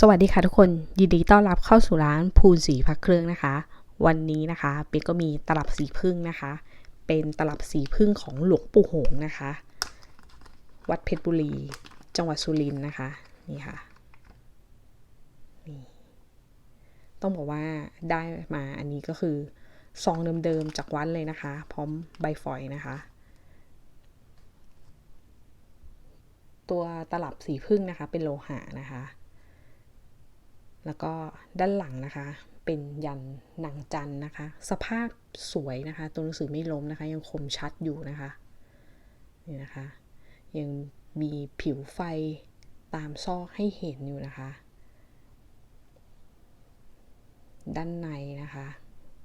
สวัสดีค่ะทุกคนยินดีต้อนรับเข้าสู่ร้านภูนสีพักเครื่องนะคะ วันนี้นะคะเป๊กก็มีตลับสีพึ่งนะคะ เป็นตลับสีพึ่งของหลวงปู่หงนะคะ วัดเพชรบุรี จังหวัดสุรินทร์นะคะนี่ค่ะนี่ต้องบอกว่าได้มาอันนี้ก็คือซองเดิมๆจากวัดเลยนะคะ พร้อมใบฝอยนะคะ ตัวตลับสีพึ่งนะคะเป็นโลหะนะคะ แล้วก็ด้านหลังนะคะ เป็นยันหนังจันนะคะ สภาพสวยนะคะ ตัวหนังสือไม่ล้มนะคะ ยังคมชัดอยู่นะคะนี่นะคะ ยังมีผิวไฟตามซอกให้เห็นอยู่นะคะ ด้านในนะคะ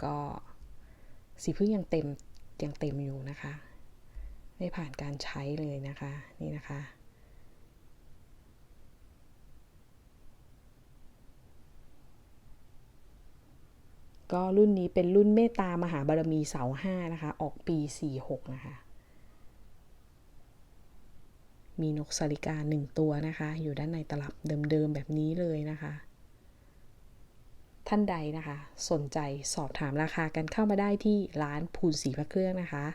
ก็สีพึ่งยังเต็มยังเต็มอยู่นะคะ ไม่ผ่านการใช้เลยนะคะ นี่นะคะ ก็รุ่นนี้เป็นรุ่นเมตตามหาบารมีเสาห้านะคะ ออกปี 46 นะคะ มีนกสาลิกาหนึ่งตัวนะคะ อยู่ด้านในตลับเดิมๆแบบนี้เลยนะคะ ท่านใดนะคะ สนใจสอบถามราคากันเข้ามาได้ที่ร้านภูนสีพระเครื่องนะคะ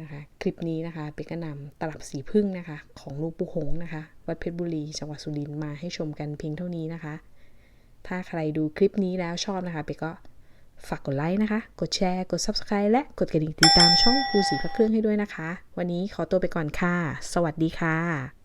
นะคะคลิปนี้นะคะเป็นกระนำตลับสีพึ่งนะคะ ของลูกปูหงส์นะคะ วัดเพชรบุรี จังหวัดสุรินทร์มาให้ชมกันเพียงเท่านี้นะคะ ถ้าใครดูคลิปนี้แล้วชอบนะคะไปก็ฝากกดไลค์นะคะ กดแชร์ กด Subscribe และกดกระดิ่งติดตามช่องภูสีพระเครื่องให้ด้วยนะคะ วันนี้ขอตัวไปก่อนค่ะ สวัสดีค่ะ